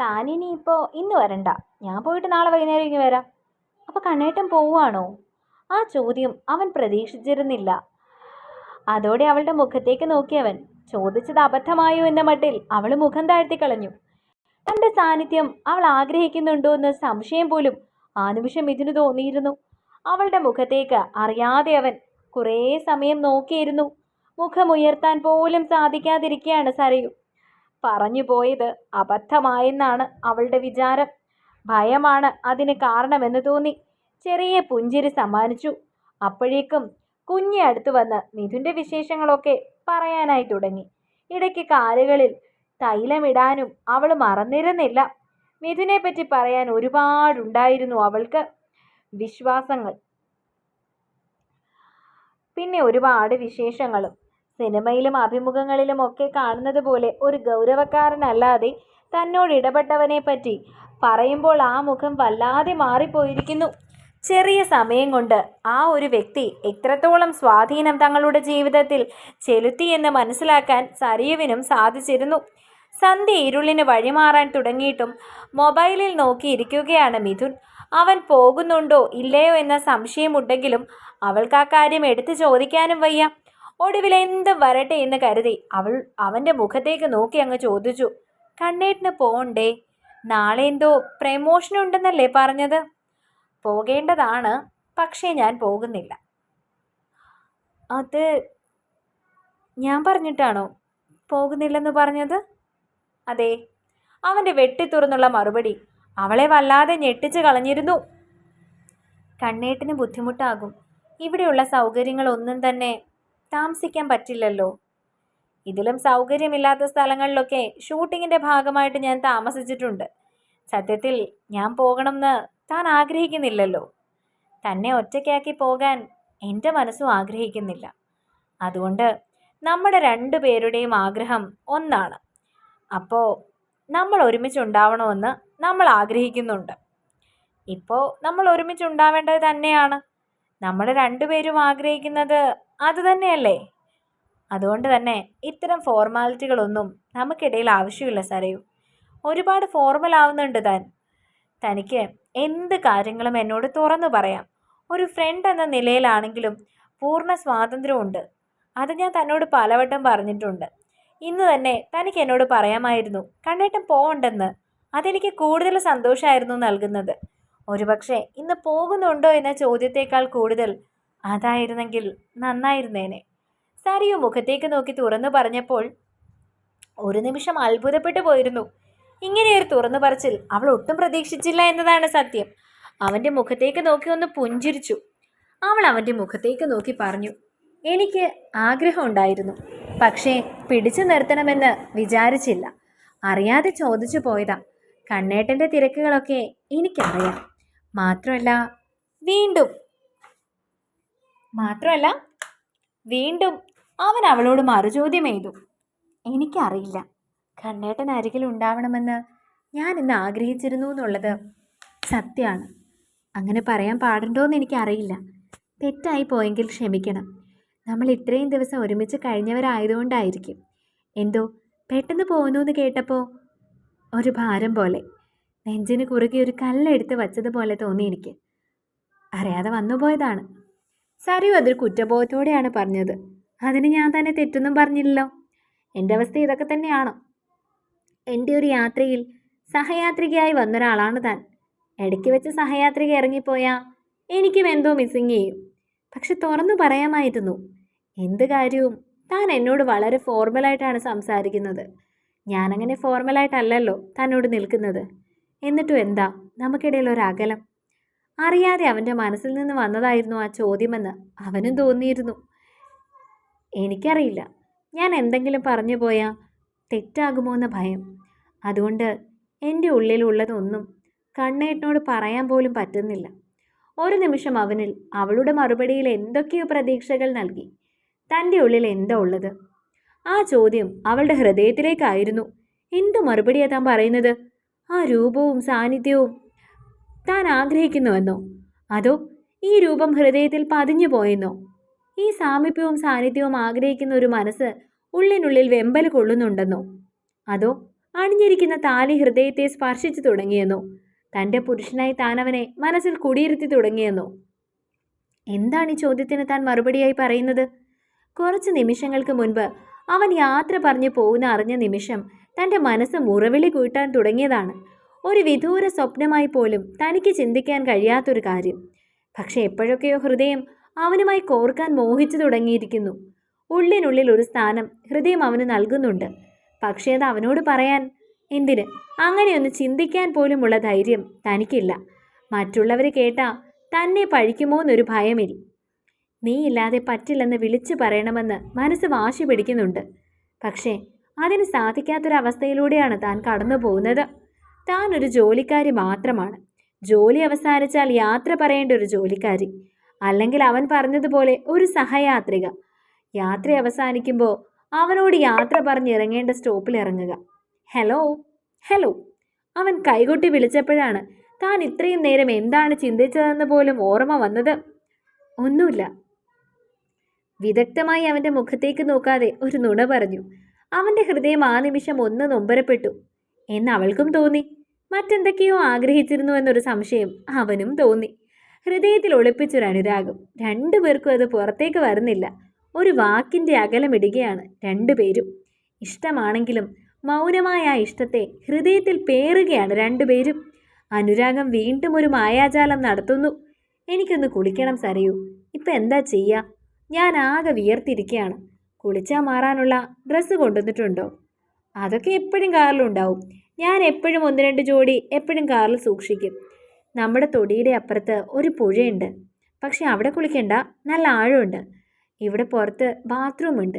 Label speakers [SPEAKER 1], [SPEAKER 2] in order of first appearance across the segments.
[SPEAKER 1] താനിനി ഇപ്പോൾ ഇന്ന് വരണ്ട. ഞാൻ പോയിട്ട് നാളെ വൈകുന്നേരം ഇങ്ങ് വരാം. അപ്പോൾ കണ്ണേട്ടൻ പോവുകയാണോ? ആ ചോദ്യം അവൻ പ്രതീക്ഷിച്ചിരുന്നില്ല. അതോടെ അവളുടെ മുഖത്തേക്ക് നോക്കിയവൻ. ചോദിച്ചത് അബദ്ധമായോ എന്ന മട്ടിൽ അവൾ മുഖം താഴ്ത്തി കളഞ്ഞു തന്റെ സാന്നിധ്യം അവൾ ആഗ്രഹിക്കുന്നുണ്ടോ എന്ന സംശയം പോലും ആ നിമിഷം ഇതിനു തോന്നിയിരുന്നു. അവളുടെ മുഖത്തേക്ക് അറിയാതെ അവൻ കുറേ സമയം നോക്കിയിരുന്നു. മുഖമുയർത്താൻ പോലും സാധിക്കാതിരിക്കുകയാണ് സരയു. പറഞ്ഞു പോയത് അബദ്ധമായെന്നാണ് അവളുടെ വിചാരം. ഭയമാണ് അതിന് കാരണമെന്ന് തോന്നി. ചെറിയ പുഞ്ചിരി സമ്മാനിച്ചു. അപ്പോഴേക്കും കുഞ്ഞി അടുത്തു വന്ന് മിഥുന്റെ വിശേഷങ്ങളൊക്കെ പറയാനായി തുടങ്ങി. ഇടയ്ക്ക് കാലുകളിൽ തൈലമിടാനും അവൾ മറന്നിരുന്നില്ല. മിഥുനെ പറ്റി പറയാൻ ഒരുപാടുണ്ടായിരുന്നു അവൾക്ക് വിശ്വാസങ്ങൾ. പിന്നെ ഒരുപാട് വിശേഷങ്ങളും സിനിമയിലും അഭിമുഖങ്ങളിലും ഒക്കെ കാണുന്നത് പോലെ ഒരു ഗൗരവക്കാരനല്ലാതെ തന്നോട് ഇടപെട്ടവനെ പറ്റി പറയുമ്പോൾ ആ മുഖം വല്ലാതെ മാറിപ്പോയിരിക്കുന്നു. ചെറിയ സമയം കൊണ്ട് ആ ഒരു വ്യക്തി എത്രത്തോളം സ്വാധീനം തങ്ങളുടെ ജീവിതത്തിൽ ചെലുത്തിയെന്ന് മനസ്സിലാക്കാൻ സരിയുവിനും സാധിച്ചിരുന്നു. സന്ധ്യ ഇരുളിന് വഴിമാറാൻ തുടങ്ങിയിട്ടും മൊബൈലിൽ നോക്കിയിരിക്കുകയാണ് മിഥുൻ. അവൻ പോകുന്നുണ്ടോ ഇല്ലയോ എന്ന സംശയമുണ്ടെങ്കിലും അവൾക്ക് ആ കാര്യം എടുത്തു ചോദിക്കാനും വയ്യ. ഒടുവിൽ എന്ത് വരട്ടെ എന്ന് കരുതി അവൾ അവന്റെ മുഖത്തേക്ക് നോക്കി അങ്ങ് ചോദിച്ചു കണ്ണേട്ടിന് പോണ്ടേ? നാളെ എന്തോ പ്രമോഷൻ ഉണ്ടെന്നല്ലേ പറഞ്ഞത്? പോകേണ്ടതാണ് പക്ഷേ ഞാൻ പോകുന്നില്ല. അത് ഞാൻ പറഞ്ഞിട്ടാണോ പോകുന്നില്ലെന്ന് പറഞ്ഞത്? അതെ. അവന്റെ വെട്ടിത്തുറന്നുള്ള മറുപടി അവളെ വല്ലാതെ ഞെട്ടിച്ച് കളഞ്ഞിരുന്നു. കണ്ണേട്ടിന് ബുദ്ധിമുട്ടാകും. ഇവിടെയുള്ള സൗകര്യങ്ങളൊന്നും തന്നെ താമസിക്കാൻ പറ്റില്ലല്ലോ. ഇതിലും സൗകര്യമില്ലാത്ത സ്ഥലങ്ങളിലൊക്കെ ഷൂട്ടിങ്ങിന്റെ ഭാഗമായിട്ട് ഞാൻ താമസിച്ചിട്ടുണ്ട്. സത്യത്തിൽ ഞാൻ പോകണമെന്ന് താൻ ആഗ്രഹിക്കുന്നില്ലല്ലോ. തന്നെ ഒറ്റയ്ക്കാക്കി പോകാൻ എന്റെ മനസ്സും ആഗ്രഹിക്കുന്നില്ല. അതുകൊണ്ട് നമ്മുടെ രണ്ടു പേരുടെയും ആഗ്രഹം ഒന്നാണ്. അപ്പോൾ നമ്മൾ ഒരുമിച്ചുണ്ടാവണമെന്ന് നമ്മൾ ആഗ്രഹിക്കുന്നുണ്ട്. ഇപ്പോൾ നമ്മൾ ഒരുമിച്ചുണ്ടാവേണ്ടത് തന്നെയാണ്. നമ്മൾ രണ്ടുപേരും ആഗ്രഹിക്കുന്നത് അത് തന്നെയല്ലേ? അതുകൊണ്ട് തന്നെ ഇത്തരം ഫോർമാലിറ്റികളൊന്നും നമുക്കിടയിൽ ആവശ്യമില്ല സരയു ഒരുപാട് ഫോർമൽ ആവുന്നുണ്ട് താൻ. തനിക്ക് എന്ത് കാര്യങ്ങളും എന്നോട് തുറന്നു പറയാം. ഒരു ഫ്രണ്ട് എന്ന നിലയിലാണെങ്കിലും പൂർണ സ്വാതന്ത്ര്യമുണ്ട്. അത് ഞാൻ തന്നോട് പലവട്ടം പറഞ്ഞിട്ടുണ്ട്. ഇന്ന് തന്നെ തനിക്ക് എന്നോട് പറയാമായിരുന്നു കണ്ണേട്ടം പോകണ്ടെന്ന് അതെനിക്ക് കൂടുതൽ സന്തോഷമായിരുന്നു നൽകുന്നത്. ഒരുപക്ഷെ ഇന്ന് പോകുന്നുണ്ടോ എന്ന ചോദ്യത്തേക്കാൾ കൂടുതൽ അതായിരുന്നെങ്കിൽ നന്നായിരുന്നേനെ. സരിയു മുഖത്തേക്ക് നോക്കി തുറന്നു പറഞ്ഞപ്പോൾ ഒരു നിമിഷം അത്ഭുതപ്പെട്ടു പോയിരുന്നു. ഇങ്ങനെയൊരു തുറന്നു പറച്ചിൽ അവൾ ഒട്ടും പ്രതീക്ഷിച്ചില്ല എന്നതാണ് സത്യം. അവന്റെ മുഖത്തേക്ക് നോക്കി ഒന്ന് പുഞ്ചിരിച്ചു. അവൾ അവന്റെ മുഖത്തേക്ക് നോക്കി പറഞ്ഞു എനിക്ക് ആഗ്രഹമുണ്ടായിരുന്നു പക്ഷേ പിടിച്ചു നിർത്തണമെന്ന് വിചാരിച്ചില്ല. അറിയാതെ ചോദിച്ചു പോയതാ. കണ്ണേട്ടന്റെ തിരക്കുകളൊക്കെ എനിക്കറിയാം. മാത്രമല്ല വീണ്ടും മാത്രമല്ല വീണ്ടും അവൻ അവളോട് മറുചോദ്യം ചെയ്തു എനിക്കറിയില്ല. കണ്ണേട്ടൻ അരികിൽ ഉണ്ടാവണമെന്ന് ഞാൻ ഇന്ന് ആഗ്രഹിച്ചിരുന്നു എന്നുള്ളത് സത്യമാണ് അങ്ങനെ പറയാൻ പാടുണ്ടോ എന്ന് എനിക്കറിയില്ല. തെറ്റായി പോയെങ്കിൽ ക്ഷമിക്കണം. നമ്മൾ ഇത്രയും ദിവസം ഒരുമിച്ച് കഴിഞ്ഞവരായതുകൊണ്ടായിരിക്കും. എന്തോ പെട്ടെന്ന് പോകുന്നു എന്ന് കേട്ടപ്പോൾ ഒരു ഭാരം പോലെ. നെഞ്ചിന് കുറുകെ ഒരു കല്ലെടുത്ത് വച്ചതുപോലെ തോന്നി എനിക്ക്. അറിയാതെ വന്നുപോയതാണ്. സറിയു അതൊരു കുറ്റബോധത്തോടെയാണ് പറഞ്ഞത്. അതിന് ഞാൻ തന്നെ തെറ്റൊന്നും പറഞ്ഞില്ലല്ലോ. എന്റെ അവസ്ഥ ഇതൊക്കെ തന്നെയാണോ. എന്റെ ഒരു യാത്രയിൽ സഹയാത്രികയായി വന്നൊരാളാണ് താൻ. ഇടയ്ക്ക് വെച്ച് സഹയാത്രിക ഇറങ്ങിപ്പോയാൽ എനിക്കും എന്തോ മിസ്സിങ് ചെയ്യും. പക്ഷെ തുറന്നു പറയാമായിരുന്നു. എന്ത് കാര്യവും താൻ എന്നോട് വളരെ ഫോർമലായിട്ടാണ് സംസാരിക്കുന്നത്. ഞാനങ്ങനെ ഫോർമലായിട്ടല്ലല്ലോ തന്നോട് നിൽക്കുന്നത്. എന്നിട്ടും എന്താ? നമുക്കിടയിൽ ഒരു അകലം. അറിയാതെ അവന്റെ മനസ്സിൽ നിന്ന് വന്നതായിരുന്നു ആ ചോദ്യമെന്ന് അവനും തോന്നിയിരുന്നു. എനിക്കറിയില്ല. ഞാൻ എന്തെങ്കിലും പറഞ്ഞു പോയാൽ തെറ്റാകുമോ എന്ന ഭയം. അതുകൊണ്ട് എന്റെ ഉള്ളിലുള്ളതൊന്നും കണ്ണേട്ടനോട് പറയാൻ പോലും പറ്റുന്നില്ല. ഒരു നിമിഷം അവനിൽ അവളുടെ മറുപടിയിൽ എന്തൊക്കെയോ പ്രതീക്ഷകൾ നൽകി. തന്റെ ഉള്ളിൽ എന്താ ഉള്ളത്? ആ ചോദ്യം അവളുടെ ഹൃദയത്തിലേക്കായിരുന്നു. എന്തു മറുപടിയാ താൻ പറയുന്നത്? ആ രൂപവും സാന്നിധ്യവും താൻ ആഗ്രഹിക്കുന്നുവെന്നോ? അതോ ഈ രൂപം ഹൃദയത്തിൽ പതിഞ്ഞു പോയെന്നോ? ഈ സാമീപ്യവും സാന്നിധ്യവും ആഗ്രഹിക്കുന്ന ഒരു മനസ്സ് ഉള്ളിനുള്ളിൽ വെമ്പൽ കൊള്ളുന്നുണ്ടെന്നോ? അതോ അണിഞ്ഞിരിക്കുന്ന താലി ഹൃദയത്തെ സ്പർശിച്ചു തുടങ്ങിയെന്നോ? തന്റെ പുരുഷനായി താൻ അവനെ മനസ്സിൽ കുടിയിരുത്തി തുടങ്ങിയെന്നോ? എന്താണ് ഈ ചോദ്യത്തിന് താൻ മറുപടിയായി പറയുന്നത്? കുറച്ച് നിമിഷങ്ങൾക്ക് മുൻപ് അവൻ യാത്ര പറഞ്ഞു പോകുന്ന അറിഞ്ഞ നിമിഷം തന്റെ മനസ്സ് മുറവിളി കൂട്ടാൻ തുടങ്ങിയതാണ്. ഒരു വിദൂര സ്വപ്നമായി പോലും തനിക്ക് ചിന്തിക്കാൻ കഴിയാത്തൊരു കാര്യം. പക്ഷെ എപ്പോഴൊക്കെയോ ഹൃദയം അവനുമായി കോർക്കാൻ മോഹിച്ചു തുടങ്ങിയിരിക്കുന്നു. ഉള്ളിനുള്ളിൽ ഒരു സ്ഥാനം ഹൃദയം അവന് നൽകുന്നുണ്ട്. പക്ഷേ അത് അവനോട് പറയാൻ എന്തിന്? അങ്ങനെയൊന്ന് ചിന്തിക്കാൻ പോലുമുള്ള ധൈര്യം തനിക്കില്ല. മറ്റുള്ളവരെ കേട്ടാ തന്നെ പഴിക്കുമോ എന്നൊരു ഭയമില്ല നീ ഇല്ലാതെ പറ്റില്ലെന്ന് വിളിച്ചു പറയണമെന്ന് മനസ്സ് വാശി പിടിക്കുന്നുണ്ട്. പക്ഷേ അതിന് സാധിക്കാത്തൊരവസ്ഥയിലൂടെയാണ് താൻ കടന്നു പോകുന്നത് താൻ ഒരു ജോലിക്കാരി മാത്രമാണ്. ജോലി അവസാനിച്ചാൽ യാത്ര പറയേണ്ട ഒരു ജോലിക്കാരി. അല്ലെങ്കിൽ അവൻ പറഞ്ഞതുപോലെ ഒരു സഹയാത്രിക. യാത്ര അവസാനിക്കുമ്പോൾ അവനോട് യാത്ര പറഞ്ഞിറങ്ങേണ്ട സ്റ്റോപ്പിൽ ഇറങ്ങുക. ഹലോ? ഹലോ? അവൻ കൈകൊട്ടി വിളിച്ചപ്പോഴാണ് താൻ ഇത്രയും നേരം എന്താണ് ചിന്തിച്ചതെന്ന് പോലും ഓർമ്മ വന്നത്? ഒന്നുമില്ല. വിദഗ്ധമായി അവന്റെ മുഖത്തേക്ക് നോക്കാതെ ഒരു നുണ പറഞ്ഞു. അവന്റെ ഹൃദയം ആ നിമിഷം ഒന്ന് നൊമ്പരപ്പെട്ടു. എന്ന് അവൾക്കും തോന്നി. മറ്റെന്തൊക്കെയോ ആഗ്രഹിച്ചിരുന്നു എന്നൊരു സംശയം അവനും തോന്നി. ഹൃദയത്തിൽ ഒളിപ്പിച്ചൊരു അനുരാഗം. രണ്ടുപേർക്കും അത് പുറത്തേക്ക് വരുന്നില്ല. ഒരു വാക്കിന്റെ അകലമിടുകയാണ് രണ്ടുപേരും ഇഷ്ടമാണെങ്കിലും മൗനമായ ആ ഇഷ്ടത്തെ ഹൃദയത്തിൽ പേറുകയാണ് രണ്ടുപേരും അനുരാഗം വീണ്ടും ഒരു മായാജാലം നടത്തുന്നു. എനിക്കൊന്ന് കുളിക്കണം സരയൂ. ഇപ്പം എന്താ ചെയ്യുക ഞാൻ ആകെ വിയർത്തിരിക്കുകയാണ് കുളിച്ചാൽ മാറാനുള്ള ഡ്രസ്സ് കൊണ്ടുവന്നിട്ടുണ്ടോ? അതൊക്കെ എപ്പോഴും കാറിലുണ്ടാവും ഞാൻ എപ്പോഴും ഒന്ന് രണ്ട് ജോഡി എപ്പോഴും കാറിൽ സൂക്ഷിക്കും. നമ്മുടെ തൊടിയുടെ അപ്പുറത്ത് ഒരു പുഴയുണ്ട്. പക്ഷെ അവിടെ കുളിക്കണ്ട നല്ല ആഴമുണ്ട്. ഇവിടെ പുറത്ത് ബാത്റൂമുണ്ട്.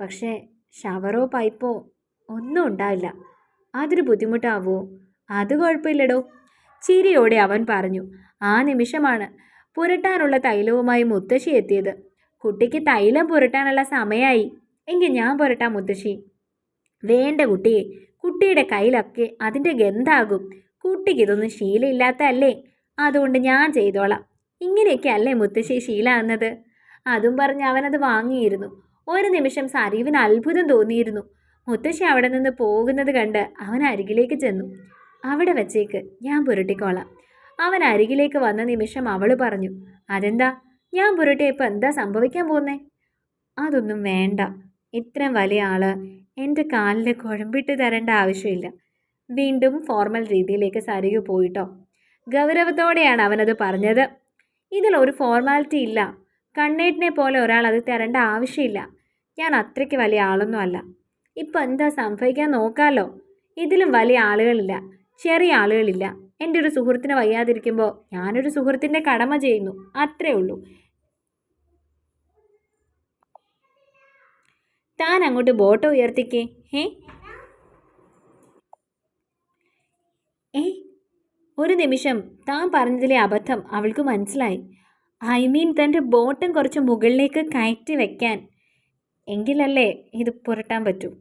[SPEAKER 1] പക്ഷേ ഷവറോ പൈപ്പോ ഒന്നും ഉണ്ടാവില്ല. അതൊരു ബുദ്ധിമുട്ടാവോ? അത് കുഴപ്പമില്ലടോ. ചിരിയോടെ അവൻ പറഞ്ഞു ആ നിമിഷമാണ്. പുരട്ടാനുള്ള തൈലവുമായി മുത്തശ്ശി എത്തിയത്. കുട്ടിക്ക് തൈലം പുരട്ടാനുള്ള സമയമായി എങ്കിൽ ഞാൻ പുരട്ടാം മുത്തശ്ശി. വേണ്ട കുട്ടിയെ കുട്ടിയുടെ കയ്യിലൊക്കെ അതിന്റെ ഗന്ധാകും. കുട്ടിക്ക് ഇതൊന്നും ശീലമില്ലാത്തല്ലേ അതുകൊണ്ട് ഞാൻ ചെയ്തോളാം. ഇങ്ങനെയൊക്കെ അല്ലേ മുത്തശ്ശി ശീലാകുന്നത് അതും പറഞ്ഞ് അവനത് വാങ്ങിയിരുന്നു. ഒരു നിമിഷം സരീവിന് അത്ഭുതം തോന്നിയിരുന്നു. മുത്തശ്ശി അവിടെ നിന്ന് പോകുന്നത് കണ്ട് അവൻ അരികിലേക്ക് ചെന്നു. അവിടെ വച്ചേക്ക്. ഞാൻ പുരട്ടിക്കോളാം. അവൻ അരികിലേക്ക് വന്ന നിമിഷം അവൾ പറഞ്ഞു അതെന്താ? ഞാൻ പുരട്ടിയപ്പോൾ എന്താ സംഭവിക്കാൻ പോകുന്നേ? അതൊന്നും വേണ്ട. ഇത്രയും വലിയ ആൾ എന്റെ കാലിൽ കുഴമ്പിട്ട് തരേണ്ട ആവശ്യമില്ല. വീണ്ടും ഫോർമൽ രീതിയിലേക്ക് സരിക പോയിട്ടോ. ഗൗരവത്തോടെയാണ് അവനത് പറഞ്ഞത്. ഇതിൽ ഒരു ഫോർമാലിറ്റി ഇല്ല. കണ്ണേറ്റിനെ പോലെ ഒരാൾ അത് തരേണ്ട ആവശ്യമില്ല. ഞാൻ അത്രയ്ക്ക് വലിയ ആളൊന്നും അല്ല. ഇപ്പം എന്താ സംഭവിക്കാൻ നോക്കാമല്ലോ ഇതിലും വലിയ ആളുകളില്ല. ചെറിയ ആളുകളില്ല. എന്റെ ഒരു സുഹൃത്തിന് വയ്യാതിരിക്കുമ്പോൾ ഞാനൊരു സുഹൃത്തിന്റെ കടമ ചെയ്യുന്നു. അത്രേ ഉള്ളൂ. താൻ അങ്ങോട്ട് ബോട്ട് ഉയർത്തിക്കേ. ഹേ? ഏ ഒരു നിമിഷം. താൻ പറഞ്ഞതിലെ അബദ്ധം അവൾക്ക് മനസ്സിലായി. ഐ മീൻ തന്റെ ബോട്ടും കുറച്ച് മുകളിലേക്ക് കയറ്റി വെക്കാൻ. എങ്കിലല്ലേ ഇത് പുരട്ടാൻ പറ്റൂ.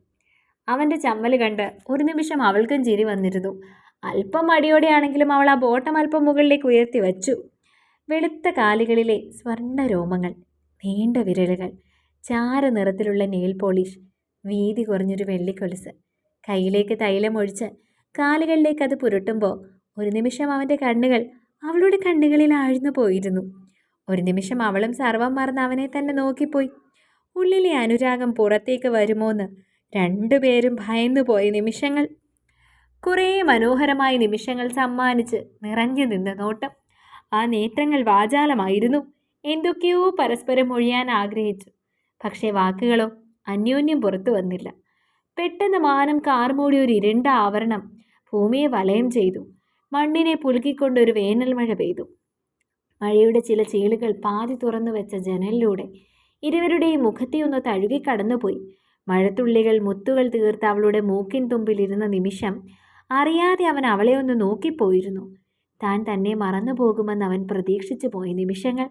[SPEAKER 1] അവന്റെ ചമ്മൽ കണ്ട് ഒരു നിമിഷം അവൾക്കും ചിരി വന്നിരുന്നു. അല്പം മടിയോടെയാണെങ്കിലും അവൾ ആ ബോട്ടം അല്പം മുകളിലേക്ക് ഉയർത്തി വച്ചു. വെളുത്ത കാലുകളിലെ സ്വർണ രോമങ്ങൾ നീണ്ട വിരലുകൾ ചാര നിറത്തിലുള്ള നെയിൽ പോളിഷ് വീതി കുറഞ്ഞൊരു വെള്ളിക്കൊലുസ്. കയ്യിലേക്ക് തൈലം ഒഴിച്ച് കാലുകളിലേക്ക് അത് പുരട്ടുമ്പോൾ ഒരു നിമിഷം അവന്റെ കണ്ണുകൾ അവളുടെ കണ്ണുകളിൽ ആഴ്ന്നു പോയിരുന്നു. ഒരു നിമിഷം അവളും സർവം മറന്ന് അവനെ തന്നെ നോക്കിപ്പോയി. ഉള്ളിലെ അനുരാഗം പുറത്തേക്ക് വരുമോന്ന് രണ്ടുപേരും ഭയന്നു പോയ നിമിഷങ്ങൾ. കുറേ മനോഹരമായ നിമിഷങ്ങൾ സമ്മാനിച്ച് നിറഞ്ഞു നിന്ന നോട്ടം. ആ നേത്രങ്ങൾ വാചാലമായിരുന്നു. എന്തൊക്കെയോ പരസ്പരം ഒഴിയാൻ ആഗ്രഹിച്ചു. പക്ഷേ വാക്കുകളോ അന്യോന്യം പുറത്തു വന്നില്ല. പെട്ടെന്ന് മാനം കാർമൂടി ഒരു ഇരുണ്ട ആവരണം ഭൂമിയെ വലയം ചെയ്തു. മണ്ണിനെ പുലുക്കിക്കൊണ്ടൊരു വേനൽ മഴ പെയ്തു. മഴയുടെ ചില ചീളുകൾ പാതി തുറന്നു വെച്ച ജനലിലൂടെ ഇരുവരുടെയും മുഖത്തെ ഒന്ന് തഴുകി കടന്നുപോയി. മഴത്തുള്ളികൾ മുത്തുകൾ തീർത്ത് അവളുടെ മൂക്കിൻ തുമ്പിലിരുന്ന നിമിഷം അറിയാതെ അവൻ അവളെ ഒന്ന് നോക്കിപ്പോയിരുന്നു. താൻ തന്നെ മറന്നു പോകുമെന്ന് അവൻ പ്രതീക്ഷിച്ചു പോയ നിമിഷങ്ങൾ.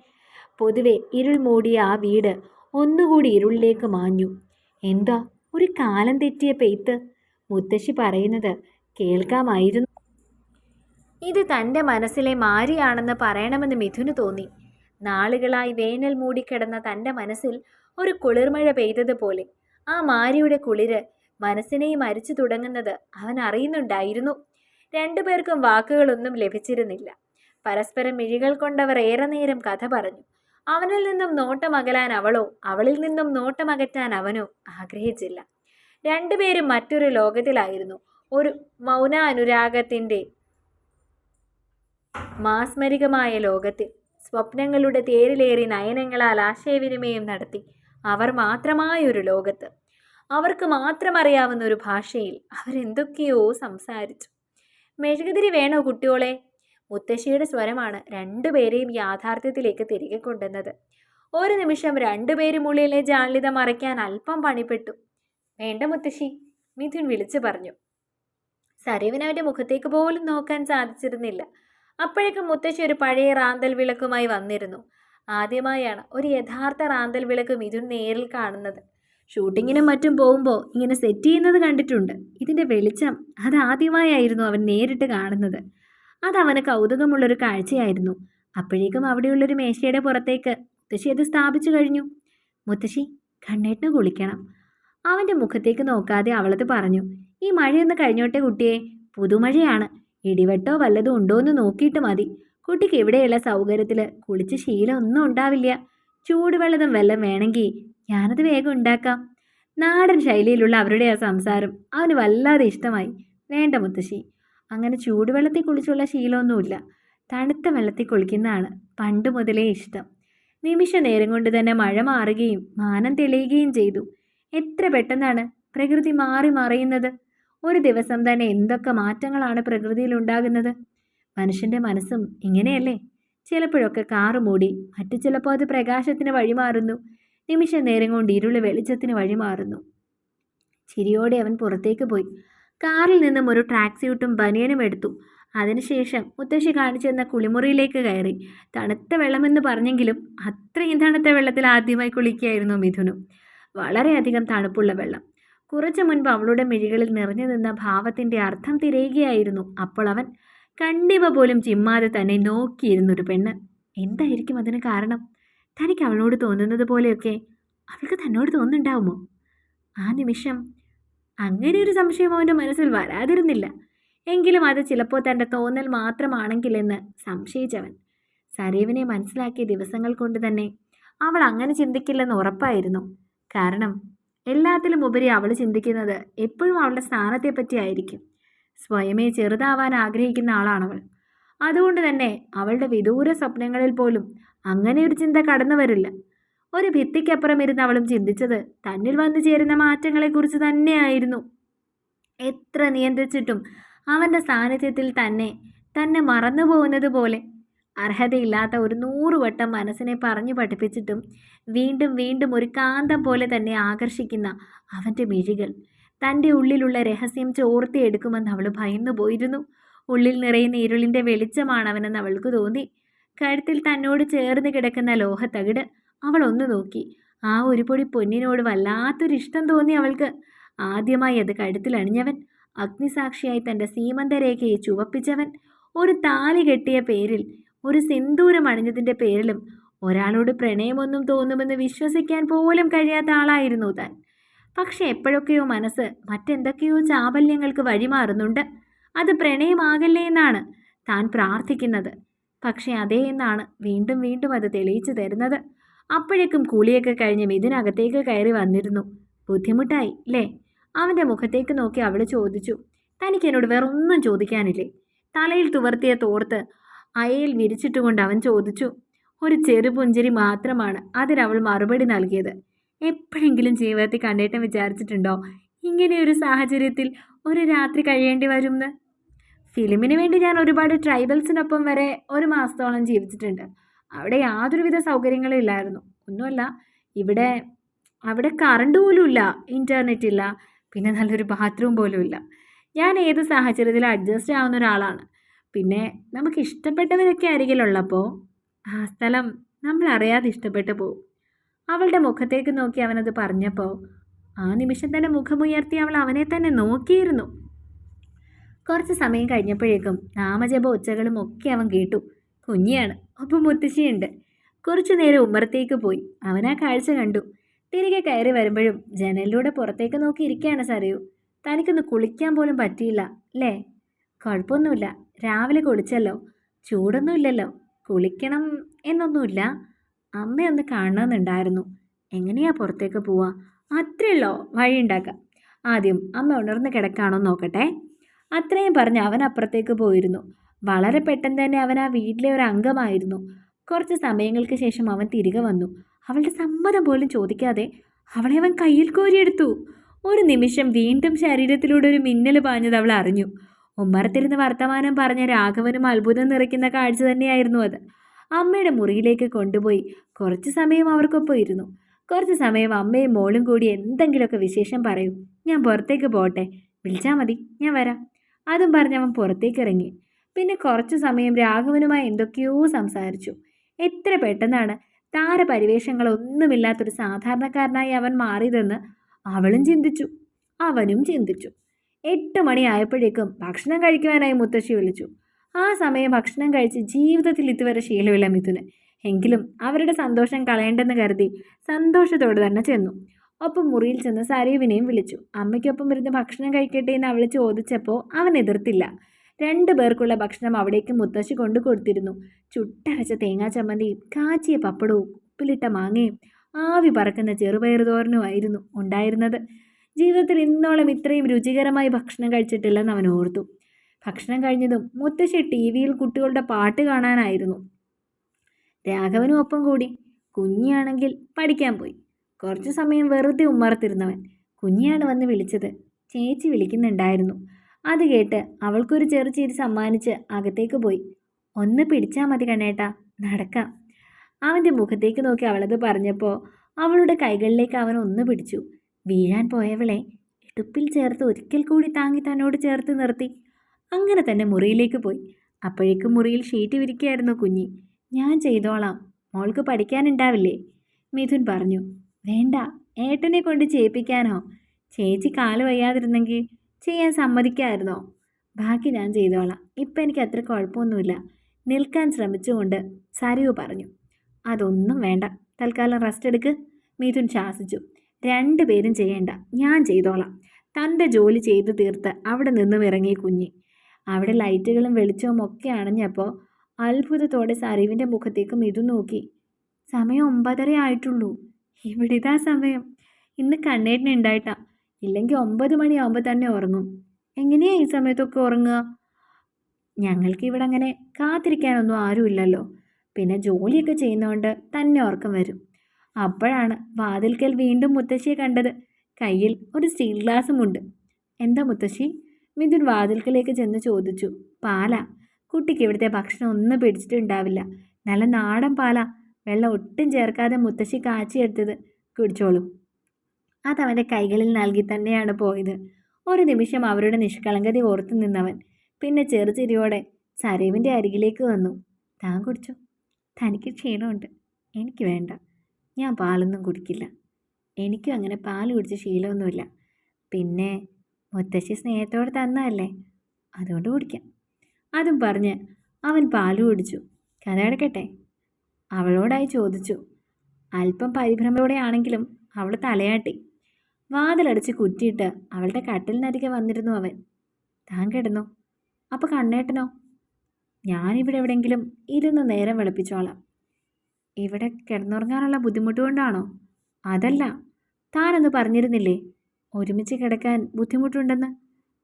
[SPEAKER 1] പൊതുവെ ഇരുൾ മൂടിയ ആ വീട് ഒന്നുകൂടി ഇരുളിലേക്ക് മാഞ്ഞു. എന്താ? ഒരു കാലം തെറ്റിയ പെയ്ത്ത്. മുത്തശ്ശി പറയുന്നത് കേൾക്കാമായിരുന്നു. ഇത് തന്റെ മനസ്സിലെ മാരിയാണെന്ന് പറയണമെന്ന് മിഥുന് തോന്നി. നാളുകളായി വേനൽ മൂടിക്കിടന്ന തന്റെ മനസ്സിൽ ഒരു കുളിർമഴ പെയ്തതുപോലെ ആ മാരിയുടെ കുളിര് മനസ്സിനെയും മരിച്ചു തുടങ്ങുന്നത് അവൻ അറിയുന്നുണ്ടായിരുന്നു. രണ്ടുപേർക്കും വാക്കുകളൊന്നും ലഭിച്ചിരുന്നില്ല. പരസ്പരം മിഴികൾ കൊണ്ടവർ ഏറെ നേരം കഥ പറഞ്ഞു. അവനിൽ നിന്നും നോട്ടമകലാൻ അവളോ? അവളിൽ നിന്നും നോട്ടമകറ്റാൻ അവനോ? ആഗ്രഹിച്ചില്ല. രണ്ടുപേരും മറ്റൊരു ലോകത്തിലായിരുന്നു. ഒരു മൗന മൗനാനുരാഗത്തിന്റെ മാസ്മരികമായ ലോകത്തിൽ. സ്വപ്നങ്ങളുടെ തേരിലേറി നയനങ്ങളാൽ ആശയവിനിമയം നടത്തി. അവർ മാത്രമായൊരു ലോകത്ത്. അവർക്ക് മാത്രം അറിയാവുന്ന ഒരു ഭാഷയിൽ അവരെന്തൊക്കെയോ സംസാരിച്ചു. മെഴുകുതിരി വേണോ കുട്ടിയോളെ? മുത്തശ്ശിയുടെ സ്വരമാണ് രണ്ടുപേരെയും യാഥാർത്ഥ്യത്തിലേക്ക് തിരികെ കൊണ്ടുവന്നത്. ഒരു നിമിഷം രണ്ടുപേരും ഉള്ളിലെ ജാള്യത മറയ്ക്കാൻ അല്പം പണിപ്പെട്ടു. വേണ്ട മുത്തശ്ശി മിഥുൻ വിളിച്ചു പറഞ്ഞു. സരീവിന് മുഖത്തേക്ക് പോലും നോക്കാൻ സാധിച്ചിരുന്നില്ല. അപ്പോഴേക്കും മുത്തശ്ശി ഒരു പഴയ റാന്തൽ വിളക്കുമായി വന്നിരുന്നു. ആദ്യമായാണ് ഒരു യഥാർത്ഥ റാന്തൽ വിളക്ക് മിഥുൻ നേരിൽ കാണുന്നത്. ഷൂട്ടിങ്ങിനും മറ്റും പോകുമ്പോൾ ഇങ്ങനെ സെറ്റ് ചെയ്യുന്നത് കണ്ടിട്ടുണ്ട്. ഇതിന്റെ വെളിച്ചം അതാദ്യമായായിരുന്നു അവൻ നേരിട്ട് കാണുന്നത്. അതവന് കൗതുകമുള്ളൊരു കാഴ്ചയായിരുന്നു. അപ്പോഴേക്കും അവിടെയുള്ളൊരു മേശയുടെ പുറത്തേക്ക് മുത്തശ്ശി അത് സ്ഥാപിച്ചു കഴിഞ്ഞു. മുത്തശ്ശി കണ്ണേട്ടിന് കുളിക്കണം. അവന്റെ മുഖത്തേക്ക് നോക്കാതെ അവളത് പറഞ്ഞു ഈ മഴയൊന്ന് കഴിഞ്ഞോട്ടെ കുട്ടിയെ പുതുമഴയാണ്. ഇടിവെട്ടോ വല്ലതും ഉണ്ടോ എന്ന് നോക്കിയിട്ട് മതി. കുട്ടിക്ക് ഇവിടെയുള്ള സൗകര്യത്തിൽ കുളിച്ച് ശീലം ഒന്നും ഉണ്ടാവില്ല. ചൂടുവെള്ളതും വെള്ളം വേണമെങ്കിൽ ഞാനത് വേഗം ഉണ്ടാക്കാം. നാടൻ ശൈലിയിലുള്ള അവരുടെ ആ സംസാരം അവന് വല്ലാതെ ഇഷ്ടമായി. വേണ്ട മുത്തശ്ശി അങ്ങനെ ചൂടുവെള്ളത്തിൽ കുളിച്ചുള്ള ശീലമൊന്നുമില്ല. തണുത്ത വെള്ളത്തിൽ കുളിക്കുന്നതാണ് പണ്ട് മുതലേ ഇഷ്ടം. നിമിഷ നേരം കൊണ്ട് തന്നെ മഴ മാറുകയും മാനം തെളിയുകയും ചെയ്തു. എത്ര പെട്ടെന്നാണ് പ്രകൃതി മാറി മറയുന്നത്? ഒരു ദിവസം തന്നെ എന്തൊക്കെ മാറ്റങ്ങളാണ് പ്രകൃതിയിൽ ഉണ്ടാകുന്നത്? മനുഷ്യന്റെ മനസ്സും ഇങ്ങനെയല്ലേ? ചിലപ്പോഴൊക്കെ കാറ് മൂടി മറ്റു ചിലപ്പോൾ അത് പ്രകാശത്തിന് വഴിമാറുന്നു നിമിഷ നേരം കൊണ്ട് ഇരുൾ വെളിച്ചത്തിന് വഴിമാറുന്നു ചിരിയോടെ അവൻ പുറത്തേക്ക് പോയി. കാറിൽ നിന്നും ഒരു ടാക്സി സ്യൂട്ടും ബനിയനും എടുത്തു. അതിനുശേഷം മുത്തശ്ശി കാണിച്ചു തന്ന കുളിമുറിയിലേക്ക് കയറി. തണുത്ത വെള്ളമെന്ന് പറഞ്ഞെങ്കിലും അത്രയും തണുത്ത വെള്ളത്തിൽ ആദ്യമായി കുളിക്കുകയായിരുന്നു മിഥുനും. വളരെയധികം തണുപ്പുള്ള വെള്ളം. കുറച്ചു മുൻപ് അവളുടെ മിഴികളിൽ നിറഞ്ഞു നിന്ന ഭാവത്തിന്റെ അർത്ഥം തിരയുകയായിരുന്നു. അപ്പോൾ അവൻ കണ്ണിവ പോലും ചിമ്മാതെ തന്നെ നോക്കിയിരുന്നൊരു പെണ്ണ്. എന്തായിരിക്കും അതിന് കാരണം? തനിക്ക് അവളോട് തോന്നുന്നത് പോലെയൊക്കെ അവൾക്ക് തന്നോട് തോന്നുന്നുണ്ടാവുമോ? ആ നിമിഷം അങ്ങനെ ഒരു സംശയം അവന്റെ മനസ്സിൽ വരാതിരുന്നില്ല. എങ്കിലും അത് ചിലപ്പോൾ തന്റെ തോന്നൽ മാത്രമാണെങ്കിലെന്ന് സംശയിച്ചവൻ. സരീവിനെ മനസ്സിലാക്കിയ ദിവസങ്ങൾ കൊണ്ട് തന്നെ അവൾ അങ്ങനെ ചിന്തിക്കില്ലെന്ന് ഉറപ്പായിരുന്നു. കാരണം എല്ലാത്തിലും ഉപരി അവൾ ചിന്തിക്കുന്നത് എപ്പോഴും അവളുടെ സ്ഥാനത്തെപ്പറ്റി ആയിരിക്കും. സ്വയമേ ചെറുതാവാൻ ആഗ്രഹിക്കുന്ന ആളാണവൾ. അതുകൊണ്ട് തന്നെ അവളുടെ വിദൂര സ്വപ്നങ്ങളിൽ പോലും അങ്ങനെ ഒരു ചിന്ത കടന്നു വരില്ല ഒരു ഭിത്തിക്കപ്പുറം ഇരുന്ന് അവളും ചിന്തിച്ചത് തന്നിൽ വന്നു ചേരുന്ന മാറ്റങ്ങളെക്കുറിച്ച് തന്നെയായിരുന്നു. എത്ര നിയന്ത്രിച്ചിട്ടും അവന്റെ സാന്നിധ്യത്തിൽ തന്നെ തന്നെ മറന്നു പോകുന്നത് പോലെ. അർഹതയില്ലാത്ത ഒരു നൂറുവട്ടം മനസ്സിനെ പറഞ്ഞു പഠിപ്പിച്ചിട്ടും വീണ്ടും വീണ്ടും ഒരു കാന്തം പോലെ തന്നെ ആകർഷിക്കുന്ന അവന്റെ മിഴികൾ. തന്റെ ഉള്ളിലുള്ള രഹസ്യം ചോർത്തിയെടുക്കുമെന്ന് അവൾ ഭയന്നു പോയിരുന്നു. ഉള്ളിൽ നിറയുന്ന ഇരുളിന്റെ വെളിച്ചമാണ് അവനെന്ന് അവൾക്ക് തോന്നി. കഴുത്തിൽ തന്നോട് ചേർന്ന് കിടക്കുന്ന ലോഹത്തകിട് അവൾ ഒന്ന് നോക്കി. ആ ഒരു പൊടി പൊന്നിനോട് വല്ലാത്തൊരു ഇഷ്ടം തോന്നി അവൾക്ക്. ആദ്യമായി അത് കഴുത്തിലണിഞ്ഞവൻ അഗ്നിസാക്ഷിയായി തന്റെ സീമന്തരേഖയെ ചുവപ്പിച്ചവൻ ഒരു താലി കെട്ടിയ പേരിൽ ഒരു സിന്ദൂരം അണിഞ്ഞതിന്റെ പേരിലും ഒരാളോട് പ്രണയമൊന്നും തോന്നുമെന്ന് വിശ്വസിക്കാൻ പോലും കഴിയാത്ത ആളായിരുന്നു താൻ. പക്ഷെ എപ്പോഴൊക്കെയോ മനസ്സ് മറ്റെന്തൊക്കെയോ ചാബല്യങ്ങൾക്ക് വഴിമാറുന്നുണ്ട്. അത് പ്രണയമാകല്ലേ എന്നാണ് താൻ പ്രാർത്ഥിക്കുന്നത്. പക്ഷേ അതേ എന്നാണ് വീണ്ടും വീണ്ടും അത് തെളിയിച്ചു തരുന്നത്. അപ്പോഴേക്കും കുളിയൊക്കെ കഴിഞ്ഞ് മിഥുനകത്തേക്ക് കയറി വന്നിരുന്നു. ബുദ്ധിമുട്ടായി അല്ലേ അവന്റെ മുഖത്തേക്ക് നോക്കി അവൾ ചോദിച്ചു. തനിക്ക് എന്നോട് വേറെ ഒന്നും ചോദിക്കാനില്ലേ? തലയിൽ തുവർത്തിയ തോർത്ത് അയയിൽ വിരിച്ചിട്ടുകൊണ്ട് അവൻ ചോദിച്ചു. ഒരു ചെറുപുഞ്ചിരി മാത്രമാണ് അതിനവൾ മറുപടി നൽകിയത്. എപ്പോഴെങ്കിലും ജീവിതത്തിൽ കണ്ടേട്ടം വിചാരിച്ചിട്ടുണ്ടോ? ഇങ്ങനെയൊരു സാഹചര്യത്തിൽ ഒരു രാത്രി കഴിയേണ്ടി വരുമെന്ന് ഫിലിമിന് വേണ്ടി ഞാൻ ഒരുപാട് ട്രൈബൽസിനൊപ്പം വരെ ഒരു മാസത്തോളം ജീവിച്ചിട്ടുണ്ട്. അവിടെ യാതൊരുവിധ സൗകര്യങ്ങളും ഇല്ലായിരുന്നു. ഒന്നുമല്ല ഇവിടെ അവിടെ കറണ്ട് പോലും ഇല്ല ഇന്റർനെറ്റ് ഇല്ല പിന്നെ നല്ലൊരു ബാത്റൂം പോലും ഇല്ല. ഞാൻ ഏത് സാഹചര്യത്തിലും അഡ്ജസ്റ്റ് ആവുന്ന ഒരാളാണ്. പിന്നെ നമുക്ക് ഇഷ്ടപ്പെട്ടവരൊക്കെ അരികിലുള്ളപ്പോൾ ആ സ്ഥലം നമ്മൾ അറിയാതെ ഇഷ്ടപ്പെട്ടു പോകും അവളുടെ മുഖത്തേക്ക് നോക്കി അവനത് പറഞ്ഞപ്പോൾ ആ നിമിഷം തന്നെ മുഖമുയർത്തി അവൾ അവനെ തന്നെ നോക്കിയിരുന്നു. കുറച്ച് സമയം കഴിഞ്ഞപ്പോഴേക്കും നാമജപ ഉച്ചകളും ഒക്കെ അവൻ കേട്ടു. കുഞ്ഞിയാണ്. ഒപ്പം മുത്തശ്ശിയുണ്ട്. കുറച്ചു നേരം ഉമ്മറത്തേക്ക് പോയി. അവൻ ആ കാഴ്ച കണ്ടു. തിരികെ കയറി വരുമ്പോഴും ജനലിലൂടെ പുറത്തേക്ക് നോക്കി ഇരിക്കുകയാണ് സരയു. തനിക്കൊന്ന് കുളിക്കാൻ പോലും പറ്റിയില്ല അല്ലേ? കുഴപ്പമൊന്നുമില്ല. രാവിലെ കുളിച്ചല്ലോ. ചൂടൊന്നുമില്ലല്ലോ കുളിക്കണം എന്നൊന്നുമില്ല. അമ്മയൊന്ന് കാണണമെന്നുണ്ടായിരുന്നു. എങ്ങനെയാ പുറത്തേക്ക് പോവാ? അത്രയുള്ളോ? വഴി ഉണ്ടാക്കാം. ആദ്യം അമ്മ ഉണർന്ന് കിടക്കാണോ നോക്കട്ടെ. അത്രയും പറഞ്ഞ് അവൻ അപ്പുറത്തേക്ക് പോയിരുന്നു. വളരെ പെട്ടെന്ന് തന്നെ അവൻ ആ വീട്ടിലെ ഒരു അംഗമായിരുന്നു. കുറച്ച് സമയങ്ങൾക്ക് ശേഷം അവൻ തിരികെ വന്നു. അവളുടെ സമ്മതം പോലും ചോദിക്കാതെ അവളെ അവൻ കയ്യിൽ കോരിയെടുത്തു. ഒരു നിമിഷം വീണ്ടും ശരീരത്തിലൂടെ ഒരു മിന്നൽ പാഞ്ഞത് അവൾ അറിഞ്ഞു. ഉമ്മറത്തിരുന്ന് വർത്തമാനം പറഞ്ഞ രാഘവനും അത്ഭുതം നിറയ്ക്കുന്ന കാഴ്ച തന്നെയായിരുന്നു അത്. അമ്മയുടെ മുറിയിലേക്ക് കൊണ്ടുപോയി കുറച്ച് സമയം അവർക്കൊപ്പം ഇരുന്നു. കുറച്ച് സമയം അമ്മയും മോളും കൂടി എന്തെങ്കിലുമൊക്കെ വിശേഷം പറയൂ. ഞാൻ പുറത്തേക്ക് പോട്ടെ. വിളിച്ചാൽ മതി. ഞാൻ വരാം. അതും പറഞ്ഞ് അവൻ പുറത്തേക്ക് ഇറങ്ങി. പിന്നെ കുറച്ചു സമയം രാഘവനുമായി എന്തൊക്കെയോ സംസാരിച്ചു. എത്ര പെട്ടെന്നാണ് താരപരിവേഷങ്ങളൊന്നുമില്ലാത്തൊരു സാധാരണക്കാരനായി അവൻ മാറിയതെന്ന് അവളും ചിന്തിച്ചു. അവനും ചിന്തിച്ചു. എട്ട് മണിയായപ്പോഴേക്കും ഭക്ഷണം കഴിക്കുവാനായി മുത്തശ്ശി വിളിച്ചു. ആ സമയം ഭക്ഷണം കഴിച്ച് ജീവിതത്തിൽ ഇതുവരെ ശീലമില്ല മിഥുന്. എങ്കിലും അവരുടെ സന്തോഷം കളയേണ്ടെന്ന് കരുതി സന്തോഷത്തോടെ തന്നെ ചെന്നു. ഒപ്പം മുറിയിൽ ചെന്ന് സരീവിനെയും വിളിച്ചു. അമ്മയ്ക്കൊപ്പം ഇരുന്ന് ഭക്ഷണം കഴിക്കട്ടെ എന്ന് അവൾ ചോദിച്ചപ്പോൾ അവൻ എതിർത്തില്ല. രണ്ടു പേർക്കുള്ള ഭക്ഷണം അവിടേക്ക് മുത്തശ്ശി കൊണ്ടു കൊടുത്തിരുന്നു. ചുട്ടരച്ച തേങ്ങാ ചമ്മന്തിയും കാച്ചിയ പപ്പടവും ഉപ്പിലിട്ട മാങ്ങയും ആവി പറക്കുന്ന ചെറുപയർ തോരനുമായിരുന്നു ഉണ്ടായിരുന്നത്. ജീവിതത്തിൽ ഇന്നോളം ഇത്രയും രുചികരമായി ഭക്ഷണം കഴിച്ചിട്ടില്ലെന്ന് അവൻ ഓർത്തു. ഭക്ഷണം കഴിഞ്ഞതും മുത്തശ്ശി ടി വിയിൽ കുട്ടികളുടെ പാട്ട് കാണാനായിരുന്നു. രാഘവനും ഒപ്പം കൂടി. കുഞ്ഞിയാണെങ്കിൽ പഠിക്കാൻ പോയി. കുറച്ചു സമയം വെറുതെ ഉമ്മറത്തിരുന്നവൻ. കുഞ്ഞിയാണ് വന്ന് വിളിച്ചത്. ചേച്ചി വിളിക്കുന്നുണ്ടായിരുന്നു. അത് കേട്ട് അവൾക്കൊരു ചെറു ചിരി സമ്മാനിച്ച് അകത്തേക്ക് പോയി. ഒന്ന് പിടിച്ചാൽ മതി കണ്ണേട്ടാ നടക്കാം. അവന്റെ മുഖത്തേക്ക് നോക്കി അവളത് പറഞ്ഞപ്പോൾ അവളുടെ കൈകളിലേക്ക് അവൻ ഒന്ന് പിടിച്ചു. വീഴാൻ പോയവളെ ഇടുപ്പിൽ ചേർത്ത് ഒരിക്കൽ കൂടി താങ്ങി തന്നോട് ചേർത്ത് നിർത്തി. അങ്ങനെ തന്നെ മുറിയിലേക്ക് പോയി. അപ്പോഴേക്കും മുറിയിൽ ഷീറ്റ് വിരിക്കുകയായിരുന്നു കുഞ്ഞി. ഞാൻ ചെയ്തോളാം മോൾക്ക് പഠിക്കാനുണ്ടാവില്ലേ? മിഥുൻ പറഞ്ഞു. വേണ്ട ഏട്ടനെ കൊണ്ട് ചെയ്യിപ്പിക്കാനോ? ചേച്ചി കാൽ വയ്യാതിരുന്നെങ്കിൽ ചെയ്യാൻ സമ്മതിക്കായിരുന്നോ? ബാക്കി ഞാൻ ചെയ്തോളാം. ഇപ്പം എനിക്ക് അത്ര കുഴപ്പമൊന്നുമില്ല. നിൽക്കാൻ ശ്രമിച്ചുകൊണ്ട് സരിവ് പറഞ്ഞു. അതൊന്നും വേണ്ട. തൽക്കാലം റെസ്റ്റ് എടുക്ക്. മിഥുൻ ശാസിച്ചു. രണ്ടുപേരും ചെയ്യേണ്ട. ഞാൻ ചെയ്തോളാം. തന്റെ ജോലി ചെയ്ത് തീർത്ത് അവിടെ നിന്നും ഇറങ്ങി കുഞ്ഞി. അവിടെ ലൈറ്റുകളും വെളിച്ചവും ഒക്കെ അണഞ്ഞപ്പോൾ അത്ഭുതത്തോടെ സരീവിന്റെ മുഖത്തേക്ക് മിഥുൻ നോക്കി. സമയം ഒമ്പതര ആയിട്ടുള്ളൂ. ഇവിടെ ഇതാ സമയം. ഇന്ന് കണ്ണേട്ടിന് ഉണ്ടായിട്ടാ ഇല്ലെങ്കിൽ ഒമ്പത് മണിയാവുമ്പോൾ തന്നെ ഉറങ്ങും. എങ്ങനെയാ ഈ സമയത്തൊക്കെ ഉറങ്ങുക? ഞങ്ങൾക്ക് ഇവിടെ അങ്ങനെ കാത്തിരിക്കാനൊന്നും ആരുമില്ലല്ലോ. പിന്നെ ജോലിയൊക്കെ ചെയ്യുന്നതുകൊണ്ട് തന്നെ ഉറക്കം വരും. അപ്പോഴാണ് വാതിൽക്കൽ വീണ്ടും മുത്തശ്ശിയെ കണ്ടത്. കയ്യിൽ ഒരു സ്റ്റീൽ ഗ്ലാസ്സുമുണ്ട് എന്താ മുത്തശ്ശി? മിഥുൻ വാതിൽക്കലേക്ക് ചെന്ന് ചോദിച്ചു. പാല കുട്ടിക്ക് ഇവിടുത്തെ ഭക്ഷണം ഒന്നും പിടിച്ചിട്ടുണ്ടാവില്ല. നല്ല നാടൻ പാല. വെള്ളം ഒട്ടും ചേർക്കാതെ മുത്തശ്ശി കാച്ചിയെടുത്തത് കുടിച്ചോളൂ. അതവന്റെ കൈകളിൽ നൽകി തന്നെയാണ് പോയത്. ഒരു നിമിഷം അവരുടെ നിഷ്കളങ്കത ഓർത്തു നിന്നവൻ പിന്നെ ചെറുചിരിയോടെ സരീവിന്റെ അരികിലേക്ക് വന്നു. താൻ കുടിച്ചു? തനിക്ക് ക്ഷീണമുണ്ട്. എനിക്ക് വേണ്ട. ഞാൻ പാലൊന്നും കുടിക്കില്ല. എനിക്കും അങ്ങനെ പാൽ കുടിച്ച് ശീലമൊന്നുമില്ല. പിന്നെ മുത്തശ്ശി സ്നേഹത്തോടെ തന്നതല്ലേ? അതുകൊണ്ട് കുടിക്കാം. അതും പറഞ്ഞ് അവൻ പാൽ കുടിച്ചു. കഥ കിടക്കട്ടെ അവളോടായി ചോദിച്ചു. അല്പം പരിഭ്രമയോടെയാണെങ്കിലും അവൾ തലയാട്ടി. വാതിലടച്ച് കുറ്റിയിട്ട് അവളുടെ കട്ടിലിനരികെ വന്നിരുന്നു അവൻ. താൻ കിടന്നു? അപ്പോൾ കണ്ണേട്ടനോ? ഞാനിവിടെ എവിടെയെങ്കിലും ഇരുന്ന് നേരം വെളുപ്പിച്ചോളാം. ഇവിടെ കിടന്നുറങ്ങാനുള്ള ബുദ്ധിമുട്ട് കൊണ്ടാണോ? അതല്ല താനൊന്ന് പറഞ്ഞിരുന്നില്ലേ ഒരുമിച്ച് കിടക്കാൻ ബുദ്ധിമുട്ടുണ്ടെന്ന്?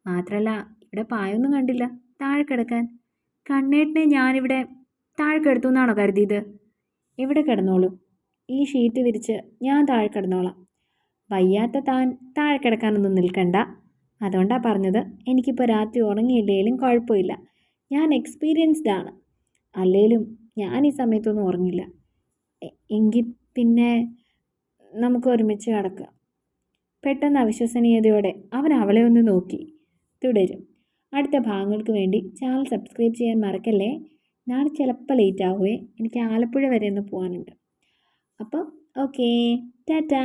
[SPEAKER 1] മാത്രമല്ല ഇവിടെ പായൊന്നും കണ്ടില്ല താഴെ കിടക്കാൻ. കണ്ണേട്ടിനെ ഞാനിവിടെ താഴെ കിടത്തു എന്നാണോ കരുതിയത്? ഇവിടെ കിടന്നോളൂ. ഈ ഷീറ്റ് വിരിച്ച് ഞാൻ താഴെ കിടന്നോളാം. വയ്യാത്ത താൻ താഴെ കിടക്കാനൊന്നും നിൽക്കണ്ട. അതുകൊണ്ടാണ് പറഞ്ഞത്. എനിക്കിപ്പോൾ രാത്രി ഉറങ്ങിയില്ലെങ്കിലും കുഴപ്പമില്ല. ഞാൻ എക്സ്പീരിയൻസ്ഡ് ആണ്. അല്ലേലും ഞാൻ ഈ സമയത്തൊന്നും ഉറങ്ങില്ല എങ്കിൽ പിന്നെ നമുക്ക് ഒരുമിച്ച് കിടക്കാം. പെട്ടെന്ന് അവിശ്വസനീയതയോടെ അവൻ അവളെ ഒന്ന് നോക്കി. തുടരും. അടുത്ത ഭാഗങ്ങൾക്ക് വേണ്ടി ചാനൽ സബ്സ്ക്രൈബ് ചെയ്യാൻ മറക്കല്ലേ? നാളെ ചിലപ്പോൾ ലേറ്റ് ആവുമേ എനിക്ക് ആലപ്പുഴ വരെ ഒന്ന് പോകാനുണ്ട് അപ്പോൾ ഓക്കേ ടാറ്റാ.